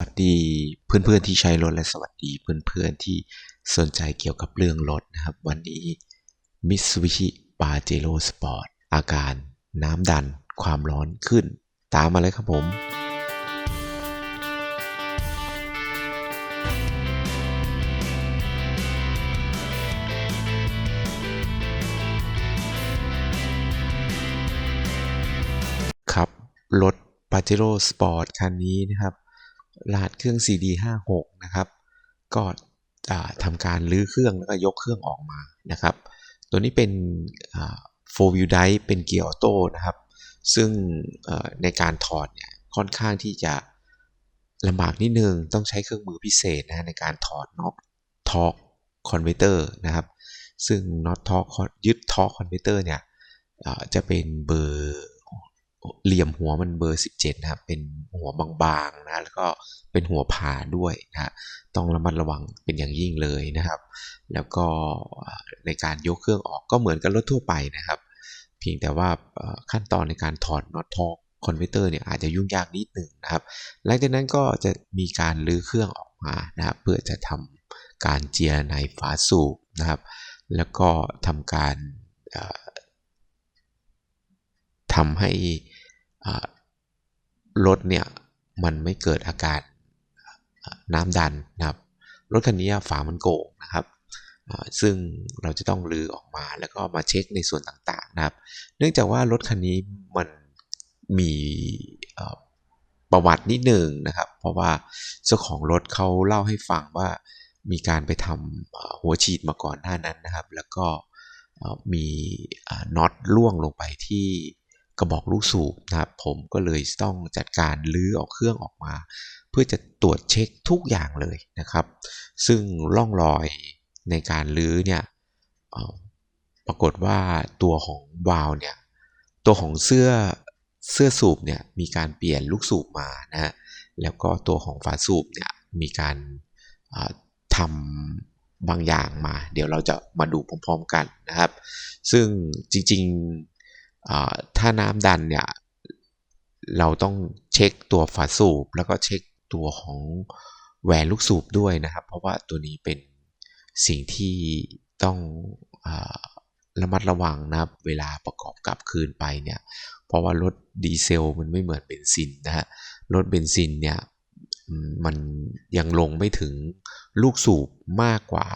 สวัสดีเพื่อนๆที่ใช้รถและสวัสดีเพื่อนๆที่สนใจเกี่ยวกับเรื่องรถนะครับ วันนี้ Mitsubishi Pajero Sport อาการน้ำดันความร้อนขึ้น ตามมาเลยครับผม ครับ รถ Pajero Sport คันนี้นะครับ รหัสเครื่อง CD56 นะครับ ก็ทำการลื้อเครื่องแล้วก็ยกเครื่องออกมานะครับ ตัวนี้เป็นอ่า four wheel drive เป็นเกียร์ออโต้นะครับ ซึ่งในการถอดเนี่ยค่อนข้างที่จะลำบากนิดนึง ต้องใช้เครื่องมือพิเศษนะในการถอดน็อตทอร์กคอนเวเตอร์นะครับ ซึ่งน็อตทอร์กยึดทอร์กคอนเวเตอร์เนี่ยจะเป็นเบอร์ เหลี่ยมหัวมันเบอร์17นะครับเป็นหัวบางๆนะแล้วก็เป็นหัวผ่าด้วยนะต้องระมัดระวังเป็นอย่างยิ่งเลยนะครับ แล้วก็ในการยกเครื่องออกก็เหมือนกับรถทั่วไปนะครับ เพียงแต่ว่าขั้นตอนในการถอดน็อตทอกคอนเวเตอร์เนี่ยอาจจะยุ่งยากนิดหนึ่งนะครับ หลังจากนั้นก็จะมีการลื้อเครื่องออกมานะครับเพื่อจะทำการเจียในฝาสูบนะครับ แล้วก็ทำการ ทำให้รถเนี่ยมันไม่เกิดอาการน้ำดันนะครับรถคันนี้ฝามันโก่งนะครับ ซึ่งเราจะต้องรื้อออกมาแล้วก็มาเช็คในส่วนต่างๆนะครับ เนื่องจากว่ารถคันนี้มันมีประวัตินิดหนึ่งนะครับ เพราะว่าเจ้าของรถเขาเล่าให้ฟังว่ามีการไปทำหัวฉีดมาก่อนหน้านั้นนะครับ แล้วก็มีน็อตล่วงลงไปที่ กระบอกลูกสูบนะครับผมก็เลยต้องจัดการลื้อออกเครื่องออกมา เพื่อจะตรวจเช็คทุกอย่างเลยนะครับ ซึ่งร่องรอยในการลื้อเนี่ยปรากฏว่าตัวของวาล์วเนี่ยตัวของเสื้อเสื้อสูบเนี่ยมีการเปลี่ยนลูกสูบมานะฮะแล้วก็ตัวของฝาสูบเนี่ยมีการทำบางอย่างมา เดี๋ยวเราจะมาดูพร้อมๆกันนะครับ ซึ่งจริงๆ ถ้าน้ำดันเนี่ยเราต้องเช็คตัวฝาสูบ แล้วก็เช็คตัวของแหวนลูกสูบด้วยนะครับ เพราะว่าตัวนี้เป็นสิ่งที่ต้องอระมัดระวังนะครับ เวลาประกอบกลับคืนไปเนี่ย เพราะว่ารถดีเซลมันไม่เหมือนเบนซินนะฮะ รถเบนซินเนี่ยมันยังลงไม่ถึงลูกสูบมากกว่า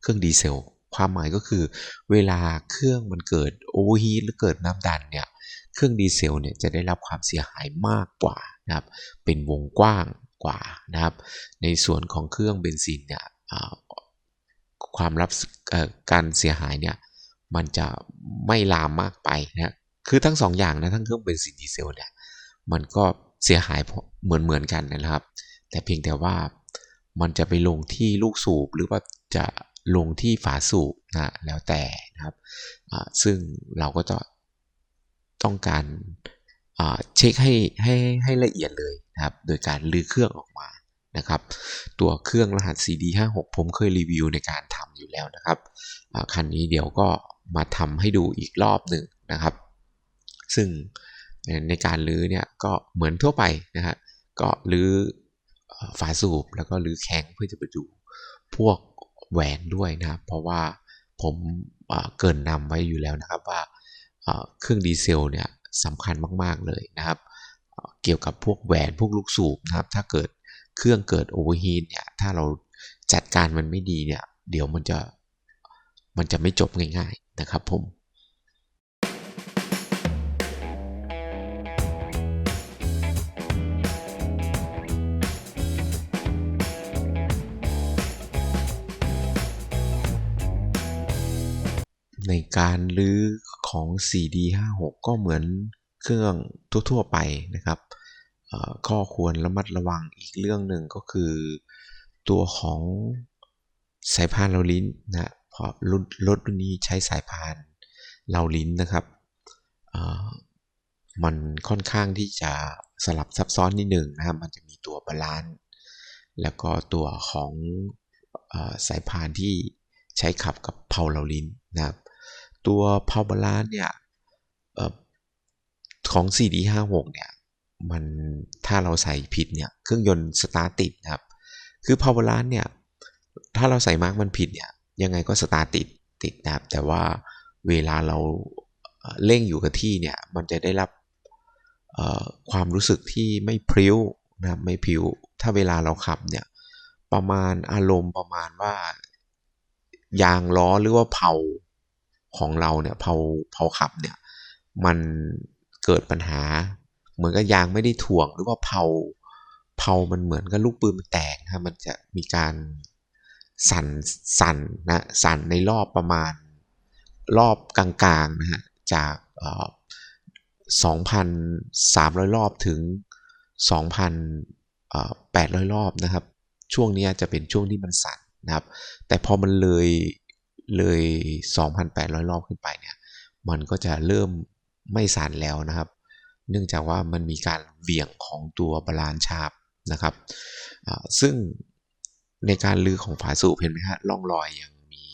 เครื่องดีเซล ความหมายก็คือเวลาเครื่องมันเกิดโอเวอร์ฮีทหรือเกิดน้ำดันเนี่ยเครื่องดีเซลเนี่ยจะได้รับความเสียหายมากกว่านะครับเป็นวงกว้างกว่านะครับ ในส่วนของเครื่องเบนซินเนี่ยความรับการเสียหายเนี่ยมันจะไม่ลามมากไปนะคือทั้งสองอย่างนะทั้งเครื่องเบนซินดีเซลเนี่ยมันก็เสียหายเหมือนเหมือนกันนะครับ แต่เพียงแต่ว่ามันจะไปลงที่ลูกสูบหรือว่าจะ ลงที่ฝาสูบนะแล้วแต่นะครับซึ่งเราก็จะต้องการเช็คให้ให้ให้ละเอียดเลยนะครับ โดยการลื้อเครื่องออกมานะครับ ตัวเครื่องรหัส CD56 ผมเคยรีวิวในการทำอยู่แล้วนะครับคันนี้เดี๋ยวก็มาทำให้ดูอีกรอบหนึ่งนะครับ ซึ่งในการลื้อเนี่ยก็เหมือนทั่วไปนะฮะก็ลื้อฝาสูบแล้วก็ลื้อแข้งเพื่อจะไปดูพวก แหวนด้วยนะครับ เพราะว่าผมเกินนำไว้อยู่แล้วนะครับว่าเครื่องดีเซลเนี่ยสำคัญมาก ๆ เลยนะครับ เกี่ยวกับพวกแหวนพวกลูกสูบนะครับ ถ้าเกิดเครื่องเกิดโอเวอร์ฮีทเนี่ยถ้าเราจัดการมันไม่ดีเนี่ย เดี๋ยวมันจะมันจะไม่จบง่าย ๆ นะครับผม ในการลื้อของ CD56 ก็เหมือนเครื่องทั่วๆไปนะครับข้อควรระมัดระวังอีกเรื่องหนึ่งก็คือ ตัวของสายพานเราลิ้นนะเพราะรถรถรุ่นนี้ใช้สายพานเราลิ้นนะครับมันค่อนข้างที่จะสลับซับซ้อนนิดหนึ่งนะครับมันจะมีตัวบาลานซ์แล้วก็ตัวของอสายพานที่ใช้ขับกับเพาเราลิ้นนะครับ ตัวเพาบาลานเนี่ยของ CD56 เนี่ยมันถ้าเราใส่ผิดเนี่ยเครื่องยนต์สตาร์ติดนะครับ คือ power l a n เนี่ยถ้าเราใส่มาร์กมันผิดเนี่ยยังไงก็สตาร์ติดติดนะครับ แต่ว่าเวลาเราเร่งอยู่กับที่เนี่ยมันจะได้รับความรู้สึกที่ไม่พริ้วนะไม่พริ้ว ถ้าเวลาเราขับเนี่ยประมาณอารมณ์ประมาณว่ายางล้อหรือว่าเผา ของเราเนี่ยเผาเผาขับเนี่ยมันเกิดปัญหา เหมือนกับยางไม่ได้ถ่วง หรือว่าเผาเผามันเหมือนกับลูกปืนมันแตกนะมันจะมีการสั่นสั่นนะสั่นในรอบประมาณรอบกลางๆนะฮะจาก2,300 รอบถึง 2,800 รอบนะครับ ช่วงนี้จะเป็นช่วงที่มันสั่นนะครับ แต่พอมันเลย เลย 2,800 รอบขึ้นไปเนี่ย มันก็จะเริ่มไม่สั่นแล้วนะครับ เนื่องจากว่ามันมีการเหวี่ยงของตัวบาลานชาบนะครับ ซึ่งในการลือของฝาสูบเห็นไหมฮะร่องรอยยังมี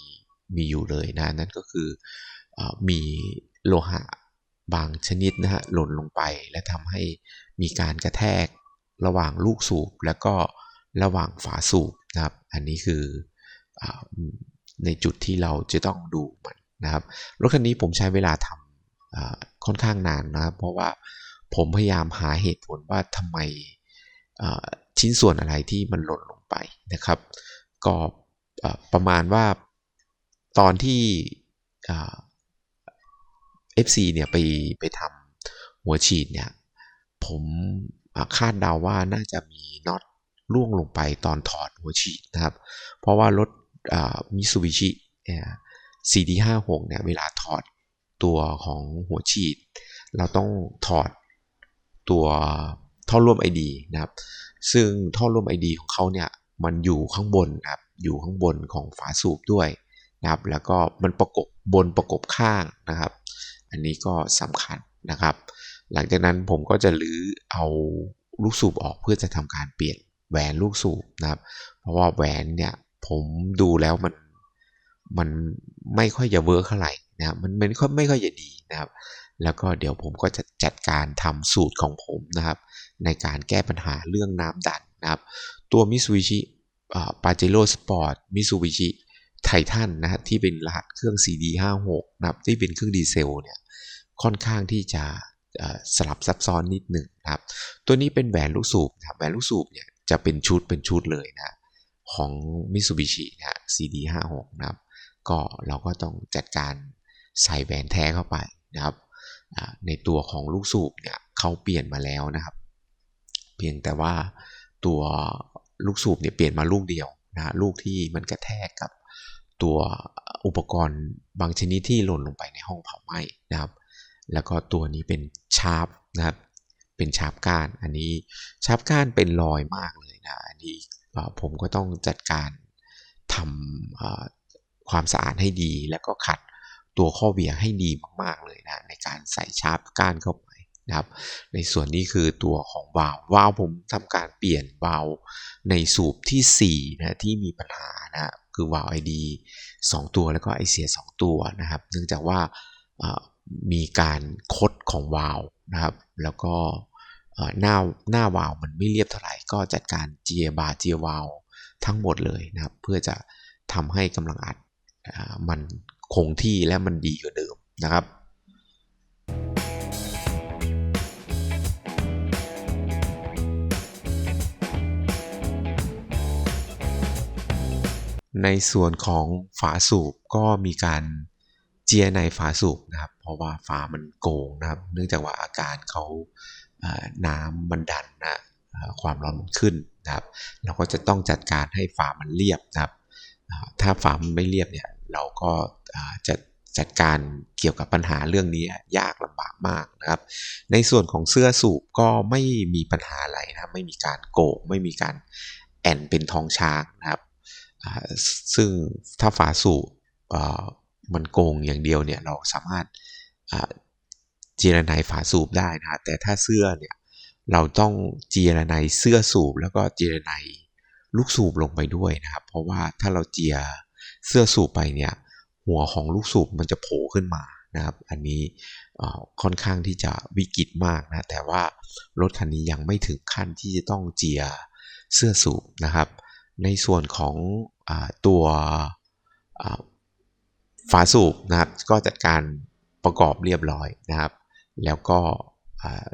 มีอยู่เลยนะ นั่นก็คืออมีโลหะบางชนิดนะฮะหล่นลงไปและทำให้มีการกระแทกระหว่างลูกสูบแล้วก็ระหว่างฝาสูบนะครับ อันนี้คืออ ในจุดที่เราจะต้องดูมันนะครับรถคันนี้ผมใช้เวลาทำค่อนข้างนานนะครับ เพราะว่าผมพยายามหาเหตุผลว่าทำไมชิ้นส่วนอะไรที่มันหล่นลงไปนะครับ ก็ประมาณว่าตอนที่ FC เนี่ยไปไปทำหัวฉีดเนี่ยผมคาดเดาว่าน่าจะมีน็อตล่วงลงไปตอนถอดหัวฉีดนะครับ เพราะว่ารถ มิซูบิชิ CD56 เนี่ยเวลาถอดตัวของหัวฉีด เราต้องถอดตัวท่อร่วม ID นะครับ ซึ่งท่อร่วม ID ของเขาเนี่ยมันอยู่ข้างบนครับอยู่ข้างบนของฝาสูบด้วยนะครับ แล้วก็มันประกบบนประกบข้างนะครับ อันนี้ก็สำคัญนะครับ หลังจากนั้นผมก็จะลื้อเอาลูกสูบออกเพื่อจะทำการเปลี่ยนแหวนลูกสูบนะครับ เพราะว่าแหวนเนี่ย ผมดูแล้วมันมันไม่ค่อยจะเวิร์กเท่าไหร่นะมันม่ค่อยไม่ค่อยจะดีนะครับ แล้วก็เดี๋ยวผมก็จะจัดการทำสูตรของผมนะครับ ในการแก้ปัญหาเรื่องน้ำดันนะครับ ตัวมิซูบิชิปาเจโร่สปอร์ตมิซูบิชิไททันนะฮะที่เป็นรหัสเครื่อง CD56 นะครับที่เป็นเครื่องดีเซลเนี่ยค่อนข้างที่จะสลับซับซ้อนนิดหนึ่งนะครับ ตัวนี้เป็นแหวนลูกสูบนะครับแหวนลูกสูบเนี่ยจะเป็นชุดเป็นชุดเลยนะ ของ Mitsubishi นะ CD56 นะครับ ก็เราก็ต้องจัดการใส่แหวนแท้เข้าไปนะครับในตัวของลูกสูบเนี่ยเขาเปลี่ยนมาแล้วนะครับ เพียงแต่ว่าตัวลูกสูบเนี่ยเปลี่ยนมาลูกเดียวนะลูกที่มันกระแทกกับตัวอุปกรณ์บางชนิดที่หล่นลงไปในห้องเผาไหม้นะครับ แล้วก็ตัวนี้เป็นชาร์ปนะครับ เป็นชาร์ปก้าน อันนี้ชาร์ปก้านเป็นรอยมากเลยนะ อันนี้ ผมก็ต้องจัดการทำความสะอาดให้ดี แล้วก็ขัดตัวข้อเบี่ยงให้ดีมาก ๆ เลยนะในการใส่ชาร์ปก้านเข้าไปนะครับ ในส่วนนี้คือตัวของวาล์ววาล์วผมทำการเปลี่ยนวาล์วในสูบที่4นะที่มีปัญหานะคือวาล์ว ID 2ตัวแล้วก็ไอเสีย 2 ตัวนะครับ เนื่องจากว่ามีการคดของวาล์วนะครับ แล้วก็ หน้าหน้าวาวมันไม่เรียบเท่าไหร่ก็จัดการเจียบาเจียวาวทั้งหมดเลยนะครับ เพื่อจะทำให้กำลังอัดมันคงที่และมันดีกว่าเดิมนะครับในส่วนของฝาสูบก็มีการเจียในฝาสูบนะครับ เพราะว่าฝามันโกงนะครับ เนื่องจากว่าอาการเขา น้ำมันดันนะความร้อนมันขึ้นนะครับ เราก็จะต้องจัดการให้ฝามันเรียบนะครับ ถ้าฝามันไม่เรียบเนี่ยเราก็จะจัดการเกี่ยวกับปัญหาเรื่องนี้ยากลำบากมากนะครับ ในส่วนของเสื้อสูบก็ไม่มีปัญหาอะไรนะไม่มีการโกงไม่มีการแอนเป็นทองช้างนะครับ ซึ่งถ้าฝาสูบมันโกงอย่างเดียวเนี่ยเราสามารถ จรไนฝาสูบได้นะแต่ถ้าเสื้อเนี่ยเราต้องเจรไนเสื้อสูบแล้วก็เจรไนลูกสูบลงไปด้วยนะครับ เพราะว่าถ้าเราเจียเสื้อสูบไปเนี่ยหัวของลูกสูบมันจะโผล่ขึ้นมานะครับ อันนี้ค่อนข้างที่จะวิกฤตมากนะ แต่ว่ารถคันนี้ยังไม่ถึงขั้นที่จะต้องเจียเสื้อสูบนะครับ ในส่วนของอตัวฝาสูบนะครับ ก็จัดการประกอบเรียบร้อยนะครับ แล้วก็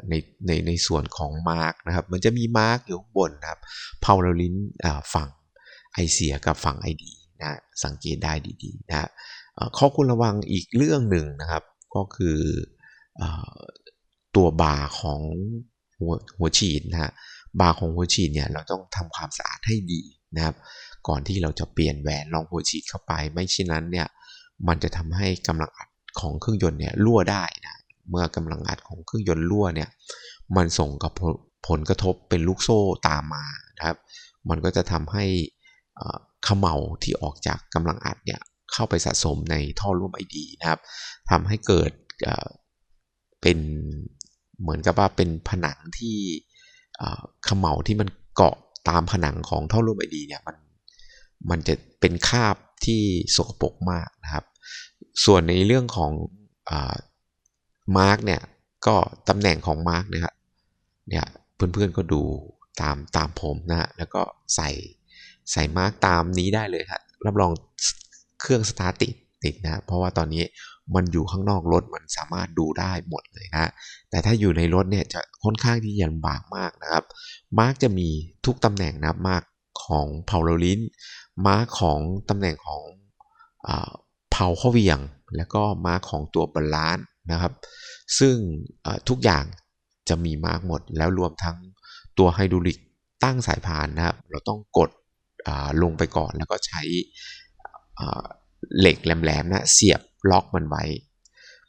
ในในในส่วนของมาร์กนะครับ มันจะมีมาร์กอยู่ข้างบนนะครับเพาเราลิ้นฝั่งไอเสียกับฝั่งไอดีนะสังเกตได้ดีๆนะข้อควรระวังอีกเรื่องหนึ่งนะครับ ก็คืออตัวบาร์ของหัวหัวฉีดนะฮะบาร์ของหัวฉีดเนี่ยเราต้องทำความสะอาดให้ดีนะครับ ก่อนที่เราจะเปลี่ยนแหวนรองหัวฉีดเข้าไป ไม่เช่นนั้นเนี่ยมันจะทำให้กำลังอัดของเครื่องยนต์เนี่ยรั่วได้นะ เมื่อกำลังอัดของเครื่องยนต์รั่วเนี่ยมันส่งกับผลกระทบเป็นลูกโซ่ตามมานะครับ มันก็จะทำให้เอ่อเขม่าที่ออกจากกำลังอัดเนี่ยเข้าไปสะสมในท่อร่วมไอดีนะครับทำให้เกิดเป็นเหมือนกับว่าเป็นผนังที่เอ่อเขม่าที่มันเกาะตามผนังของท่อร่วมไอดีเนี่ยมันมันจะเป็นคาบที่สกปรกมากนะครับ ส่วนในเรื่องของ มาร์กเนี่ยก็ตำแหน่งของมาร์กนะครับเนี่ยเพื่อนๆก็ดูตามตามผมนะฮะแล้วก็ใส่ใส่มาร์กตามนี้ได้เลยครับรับรองเครื่องสตาร์ติดติดนะเพราะว่าตอนนี้มันอยู่ข้างนอกรถมันสามารถดูได้หมดเลยนะแต่ถ้าอยู่ในรถเนี่ยจะค่อนข้างที่จะลำบากมากนะครับมาร์กจะมีทุกตำแหน่งนะมาร์กของเพาโลลินมาร์กของตำแหน่งของอ เพาข้อเวียง แล้วก็มาร์กของตัวบาลานซ์นะครับ ซึ่งทุกอย่างจะมีมาร์กหมด แล้วรวมทั้งตัวไฮดรอลิกตั้งสายพานนะครับ เราต้องกดลงไปก่อนแล้วก็ใช้เหล็กแหลมๆนะเสียบล็อกมันไว้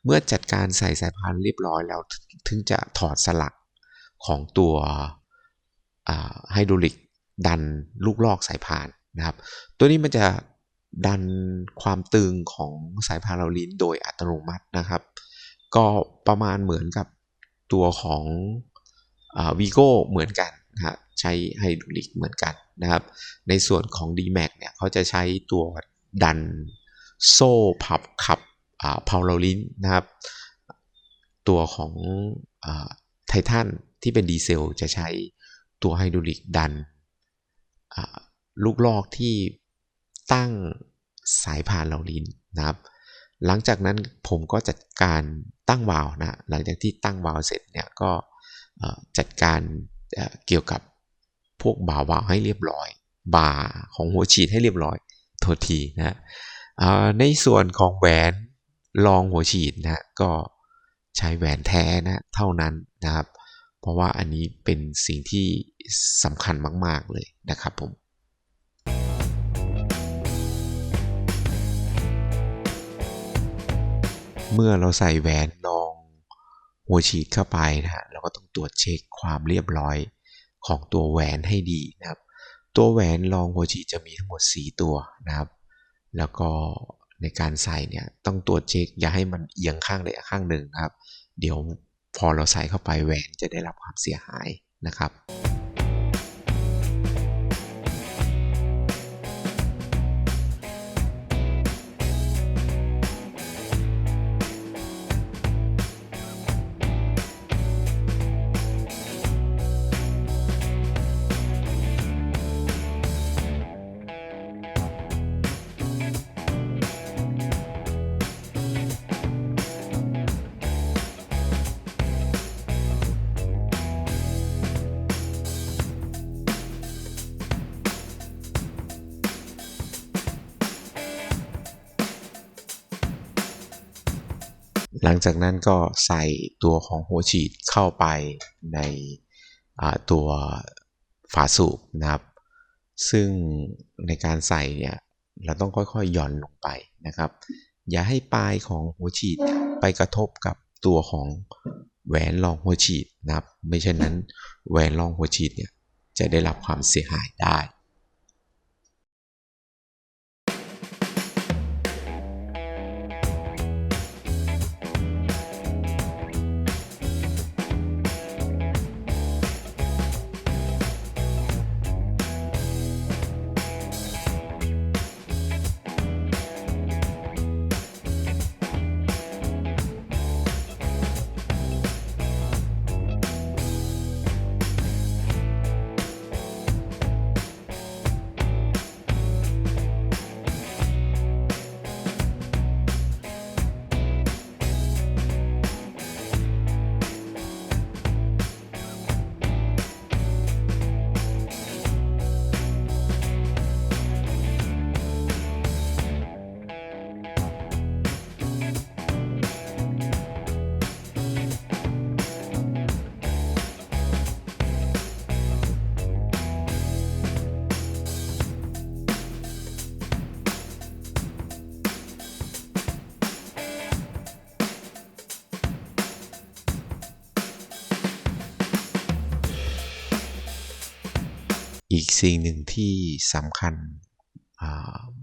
เมื่อจัดการใส่สายพานเรียบร้อยแล้วถึงจะถอดสลักของตัวไฮดรอลิกดันลูกลอกสายพานนะครับ ตัวนี้มันจะ ดันความตึงของสายพานเราลิ้นโดยอัตโนมัตินะครับ ก็ประมาณเหมือนกับตัวของวีโก้เหมือนกันนะฮะใช้ไฮดรอลิกเหมือนกันนะครับ ในส่วนของ D-Max เนี่ยเขาจะใช้ตัวดันโซ่พับขับเพาเราลิ้นนะครับ ตัวของไททันที่เป็นดีเซลจะใช้ตัวไฮดรอลิกดันลูกลอกที่ ตั้งสายพานเราลิ้นนะครับ หลังจากนั้นผมก็จัดการตั้งวาล์วนะ หลังจากที่ตั้งวาล์วเสร็จเนี่ยก็จัดการเกี่ยวกับพวกบ่าวาล์วให้เรียบร้อยบ่าของหัวฉีดให้เรียบร้อยโทษทีนะในส่วนของแหวนรองหัวฉีดนะก็ใช้แหวนแท้นะเท่านั้นนะครับ เพราะว่าอันนี้เป็นสิ่งที่สำคัญมาก ๆเลยนะครับผม เมื่อเราใส่แหวนรองหัวฉีดเข้าไปนะฮะเราก็ต้องตรวจเช็คความเรียบร้อยของตัวแหวนให้ดีนะครับ ตัวแหวนรองหัวฉีดจะมีทั้งหมด 4 ตัวนะครับ แล้วก็ในการใส่เนี่ยต้องตรวจเช็คอย่าให้มันเอียงข้างใดข้างหนึ่งนะครับ เดี๋ยวพอเราใส่เข้าไปแหวนจะได้รับความเสียหายนะครับ หลังจากนั้นก็ใส่ตัวของหัวฉีดเข้าไปในตัวฝาสูบนะครับ ซึ่งในการใส่เนี่ยเราต้องค่อยๆหย่อนลงไปนะครับ อย่าให้ปลายของหัวฉีดไปกระทบกับตัวของแหวนรองหัวฉีดนะครับ ไม่เช่นนั้นแหวนรองหัวฉีดเนี่ยจะได้รับความเสียหายได้ สิ่งหนึ่งที่สำคัญ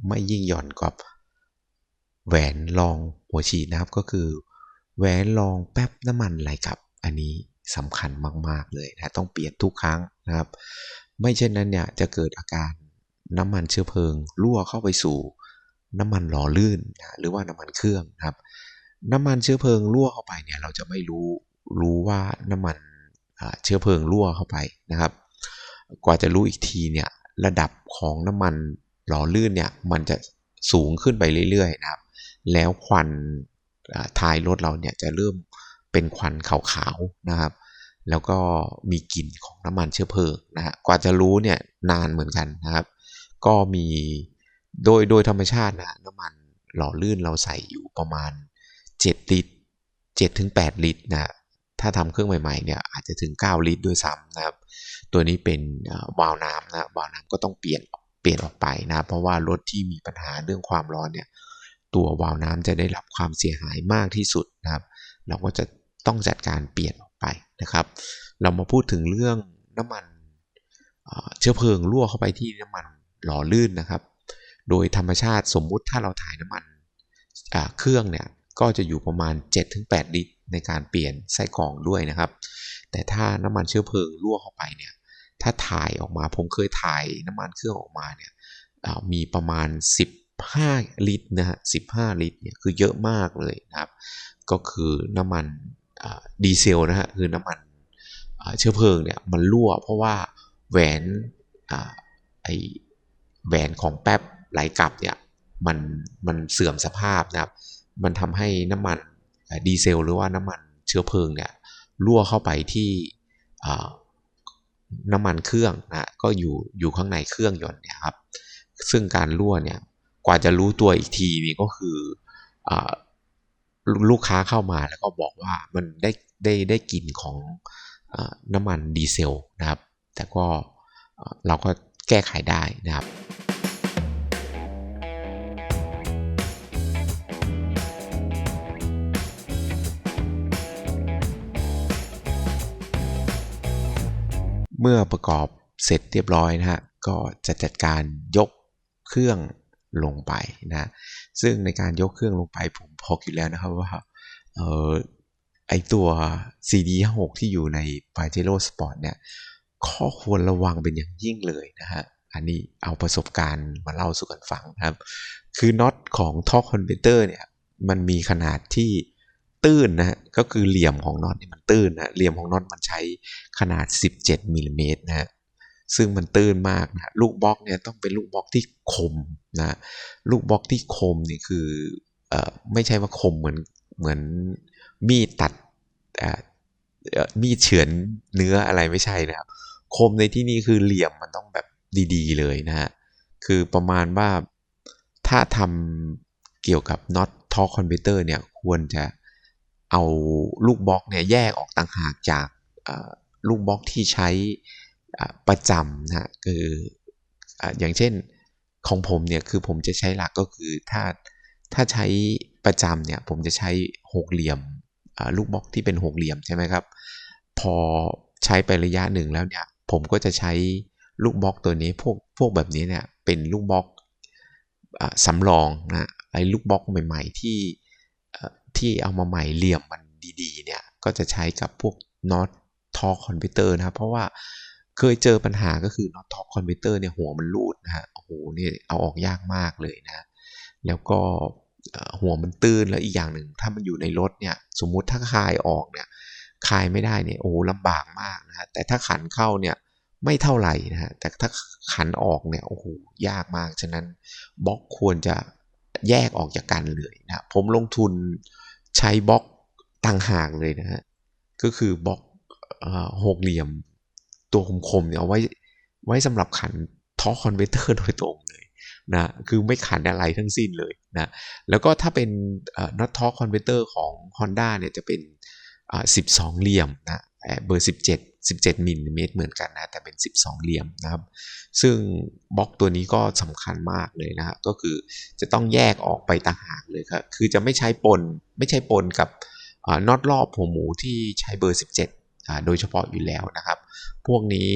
ไม่ยิ่งหย่อนกับแหวนรองหัวฉีดนะครับก็คือ แหวนรองแป๊บน้ำมันไหลกลับ อันนี้สำคัญมาก ๆ เลยนะต้องเปลี่ยนทุกครั้งนะครับ ไม่เช่นนั้นเนี่ยจะเกิดอาการน้ำมันเชื้อเพลิงรั่วเข้าไปสู่น้ำมันหล่อลื่นนะหรือว่าน้ำมันเครื่องนะครับ น้ำมันเชื้อเพลิงรั่วเข้าไปเนี่ยเราจะไม่รู้รู้ว่าน้ำมันเชื้อเพลิงรั่วเข้าไปนะครับ กว่าจะรู้อีกทีเนี่ยระดับของน้ำมันหล่อลื่นเนี่ยมันจะสูงขึ้นไปเรื่อยๆนะครับ แล้วควันท้ายรถเราเนี่ยจะเริ่มเป็นควันขาวๆนะครับ แล้วก็มีกลิ่นของน้ำมันเชื้อเพลิงนะฮะกว่าจะรู้เนี่ยนานเหมือนกันนะครับ ก็มีโดยโดยธรรมชาตินะน้ำมันหล่อลื่นเราใส่อยู่ประมาณ 7 ลิตร7ถึง8ลิตรนะถ้าทำเครื่องใหม่ๆเนี่ยอาจจะถึง 9 ลิตรด้วยซ้ำนะครับ ตัวนี้เป็นวาล์วน้ำนะวาล์วน้ำก็ต้องเปลี่ยนเปลี่ยนออกไปนะเพราะว่ารถที่มีปัญหาเรื่องความร้อนเนี่ยตัววาล์วน้ำจะได้รับความเสียหายมากที่สุดนะครับ เราก็จะต้องจัดการเปลี่ยนออกไปนะครับ เรามาพูดถึงเรื่องน้ำมันเชื้อเพลิงรั่วเข้าไปที่น้ำมันหล่อลื่นนะครับ โดยธรรมชาติสมมุติถ้าเราถ่ายน้ำมันเครื่องเนี่ยก็จะอยู่ประมาณ 7-8 ลิตรในการเปลี่ยนไส้กรองด้วยนะครับ แต่ถ้าน้ำมันเชื้อเพลิงรั่วเข้าไปเนี่ย ถ้าถ่ายออกมาผมเคยถ่ายน้ำมันเครื่องออกมาเนี่ยมีประมาณ 15 ลิตรนะฮะ15 ลิตรเนี่ยคือเยอะมากเลยนะครับ ก็คือน้ำมันดีเซลนะฮะคือน้ำมันเชื้อเพลิงเนี่ยมันรั่วเพราะว่าแหวนไอแหวนของแป๊บไหลกลับเนี่ยมันมันเสื่อมสภาพนะครับ มันทำให้น้ำมันดีเซล หรือว่าน้ำมันเชื้อเพลิงเนี่ยรั่วเข้าไปที่ น้ำมันเครื่องนะก็อยู่อยู่ข้างในเครื่องยนต์เนี่ยครับซึ่งการรั่วเนี่ยกว่าจะรู้ตัวอีกทีนี่ก็คืออลูกค้าเข้ามาแล้วก็บอกว่ามันได้ได้ได้กลิ่นของอน้ำมันดีเซลนะครับ แต่ก็เราก็แก้ไขได้นะครับ เมื่อประกอบเสร็จเรียบร้อยนะฮะก็จะจัดการยกเครื่องลงไปนะซึ่งในการยกเครื่องลงไปผมพอกอยู่แล้วนะครับว่าเออไอตัว CD 6ที่อยู่ใน Pajero Sport เนี่ยข้อควรระวังเป็นอย่างยิ่งเลยนะฮะอันนี้เอาประสบการณ์มาเล่าสู่กันฟังนะครับ คือน็อตของ Torque Converter เนี่ยมันมีขนาดที่ ตื้นนะฮะก็คือเหลี่ยมของน็อตนี่มันตื้นนะเหลี่ยมของน็อตมันใช้ขนาด 17มิลลิเมตรนะฮะซึ่งมันตื้นมากนะลูกบล็อกเนี่ยต้องเป็นลูกบล็อกที่คมนะลูกบล็อกที่คมนี่คือเอ่อไม่ใช่ว่าคมเหมือนเหมือนมีดตัดมีดเฉือนเนื้ออะไรไม่ใช่นะครับ คมในที่นี้คือเหลี่ยมมันต้องแบบดีๆเลยนะฮะคือประมาณว่าถ้าทำเกี่ยวกับ not torque converter เนี่ยควรจะ เอาลูกบล็อกเนี่ยแยกออกต่างหากจากลูกบล็อกที่ใช้ประจำนะคืออย่างเช่นของผมเนี่ยคือผมจะใช้หลักก็คือถ้าถ้าใช้ประจำเนี่ยผมจะใช้หกเหลี่ยมลูกบล็อกที่เป็นหกเหลี่ยมใช่ไหมครับ พอใช้ไประยะหนึ่งแล้วเนี่ยผมก็จะใช้ลูกบล็อกตัวนี้พวกพวกแบบนี้เนี่ยเป็นลูกบล็อกสำรองนะไอ้ลูกบล็อกใหม่ ๆ ที่ ที่เอามาใหม่เหลี่ยมมันดีๆ เนี่ยก็จะใช้กับพวกน็อตทอคอนพิวเตอร์นะครับ เพราะว่าเคยเจอปัญหาก็คือน็อตทอคอนพิวเตอร์เนี่ยหัวมันรูดนะฮะโอ้โหนี่เอาออกยากมากเลยนะ แล้วก็หัวมันตื้นแล้วอีกอย่างหนึ่งถ้ามันอยู่ในรถเนี่ยสมมุติถ้าคายออกเนี่ยคายไม่ได้เนี่ยโอ้ลำบากมากนะฮะแต่ถ้าขันเข้าเนี่ยไม่เท่าไหร่นะฮะแต่ถ้าขันออกเนี่ยโอ้โหยากมาก ฉะนั้นบล็อกควรจะแยกออกจากกันเลยนะผมลงทุน ใช้บล็อกต่างหากเลยนะฮะ ก็คือบล็อกหกเหลี่ยม ตัวคมๆเนี่ยเอาไว้ไว้สำหรับขันทอคอนเวเตอร์โดยตรงเลยนะคือไม่ขันอะไรทั้งสิ้นเลยนะแล้วก็ถ้าเป็นน็อตท็อคอนเวเตอร์ของ Honda เนี่ยจะเป็น 12 เหลี่ยมนะเบอร์ 17 17มิลลิเมตรเหมือนกันนะแต่เป็น 12 เหลี่ยมนะครับ ซึ่งบล็อกตัวนี้ก็สำคัญมากเลยนะก็คือจะต้องแยกออกไปต่างหากเลยครับคือจะไม่ใช้ปนไม่ใช่ปนกับน็อตรอบหัวหมูที่ใช้เบอร์ 17 โดยเฉพาะอยู่แล้วนะครับ พวกนี้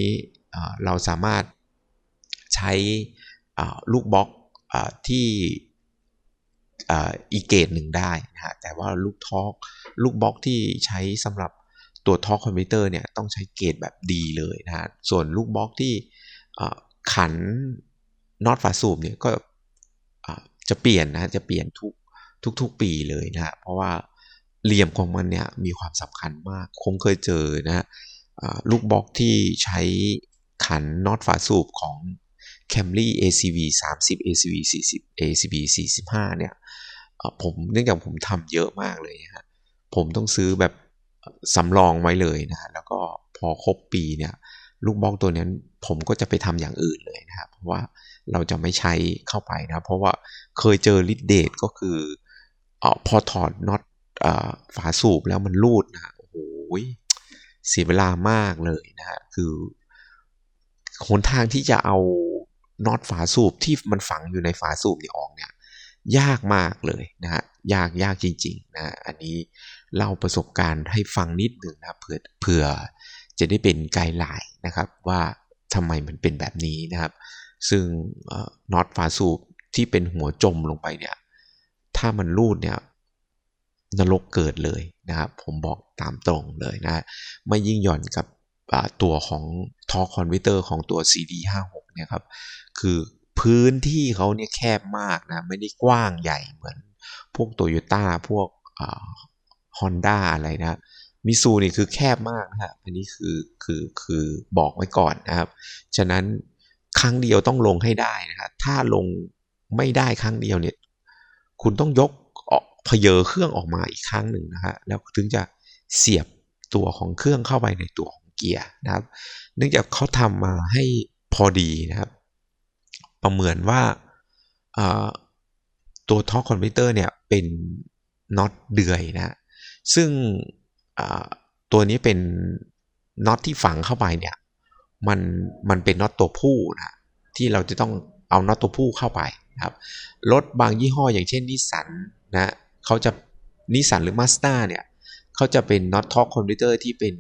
เราสามารถใช้ลูกบล็อกอที่อีเกตหนึ่งได้นะฮะแต่ว่าลูกทอกลูกบล็อกที่ใช้สำหรับ ตัวท็อกคอมพิวเตอร์เนี่ยต้องใช้เกตแบบดีเลยนะฮะส่วนลูกบล็อกที่ขันน็อตฝาสูบเนี่ยก็จะเปลี่ยนนะจะเปลี่ยนทุกทุกๆปีเลยนะฮะเพราะว่าเหลี่ยมของมันเนี่ยมีความสำคัญมากคงเคยเจอนะฮะลูกบล็อกที่ใช้ขันน็อตฝาสูบของ Camry ACV 30 ACV 40 ACV 45เนี่ยเอ่อผมเนื่องจากผมทำเยอะมากเลยฮะผมต้องซื้อแบบ สำรองไว้เลยนะฮะแล้วก็พอครบปีเนี่ยลูกบล็อกตัวนั้ผมก็จะไปทำอย่างอื่นเลยนะครับเพราะว่าเราจะไม่ใช้เข้าไปนะเพราะว่าเคยเจอลิดเดตก็คืออพอถอดน็อตฝาสูบแล้วมันรูดนะฮะโอ้โหเสียเวลามากเลยนะฮะคือหนทางที่จะเอาน็อตฝาสูบที่มันฝังอยู่ในฝาสูบนี่ออกเนี่ยยากมากเลยนะฮะยากยากจริงๆนะอันนี้ เล่าประสบการณ์ให้ฟังนิดหนึ่งนะเผื่อเผื่อจะได้เป็นไกด์ไลน์นะครับว่าทำไมมันเป็นแบบนี้นะครับ ซึ่งน็อตฝาสูบที่เป็นหัวจมลงไปเนี่ย ถ้ามันรูดเนี่ยนรกเกิดเลยนะครับ ผมบอกตามตรงเลยนะไม่ยิ่งหย่อนกับตัวของทอคอนเวเตอร์ของตัว CD56 เนี่ยครับ คือพื้นที่เขาเนี่ยแคบมากนะ ไม่ได้กว้างใหญ่เหมือน พวกโตโยต้าพวก ฮอนด้าอะไรนะมิซูนี่คือแคบมากนะฮะอันนี้คือคือคือบอกไว้ก่อนนะครับ ฉะนั้นครั้งเดียวต้องลงให้ได้นะครับถ้าลงไม่ได้ครั้งเดียวเนี่ยคุณต้องยกออกเพเยอเครื่องออกมาอีกครั้งหนึ่งนะฮะแล้วถึงจะเสียบตัวของเครื่องเข้าไปในตัวของเกียร์นะครับ เนื่องจากเขาทำมาให้พอดีนะครับ ประเมินว่าตัวท็อกคอนเวเตอร์เนี่ยเป็นน็อตเดือยนะ ซึ่งตัวนี้เป็นน็อตที่ฝังเข้าไปเนี่ยมันมันเป็นน็อตตัวผู้นะที่เราจะต้องเอาน็อตตัวผู้เข้าไปครับรถบางยี่ห้ออย่างเช่นนิสสันนะเขาจะนิสสันหรือมาสด้าเนี่ยเขาจะเป็นน็อตท็อกคอนเวเตอร์ที่เป็น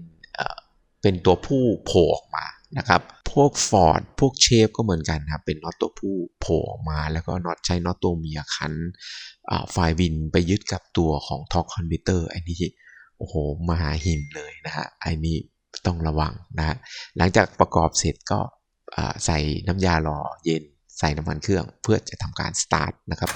เป็นตัวผู้โผล่ออกมานะครับ พวก Ford พวกเชฟก็เหมือนกันครับ เป็นน็อตตัวผู้โผล่ออกมา แล้วก็น็อตใช้น็อตตัวเมียคันไฟวินไปยึดกับตัวของท็อกคอนเวเตอร์ไอ้นี่โอ้โหมหาหินเลยนะฮะไอ้นี่ต้องระวังนะฮะหลังจากประกอบเสร็จก็ใส่น้ำยาหล่อเย็นใส่น้ำมันเครื่องเพื่อจะทำการสตาร์ทนะครับ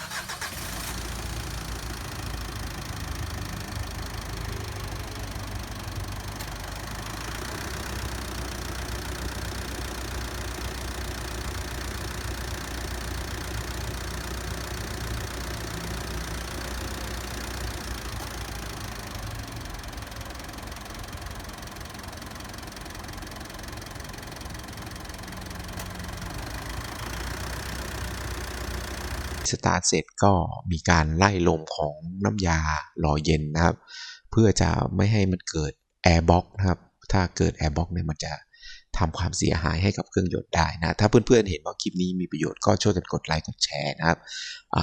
สตาร์ทเสร็จก็มีการไล่ลมของน้ำยาหล่อเย็นนะครับ เพื่อจะไม่ให้มันเกิดแอร์บ็อกนะครับ ถ้าเกิดแอร์บ็อกเนี่ยมันจะทำความเสียหายให้กับเครื่องยนต์ได้นะ ถ้าเพื่อนๆเห็นว่าคลิปนี้มีประโยชน์ก็ช่วยกันกดไลค์กดแชร์นะครับอ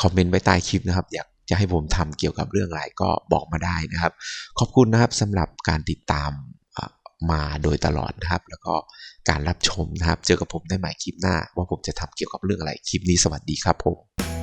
คอมเมนต์ไว้ใต้คลิปนะครับ อยากจะให้ผมทำเกี่ยวกับเรื่องอะไรก็บอกมาได้นะครับ ขอบคุณนะครับสำหรับการติดตาม มาโดยตลอดนะครับ แล้วก็การรับชมนะครับ เจอกับผมได้ใหม่คลิปหน้า ว่าผมจะทำเกี่ยวกับเรื่องอะไรคลิปนี้สวัสดีครับผม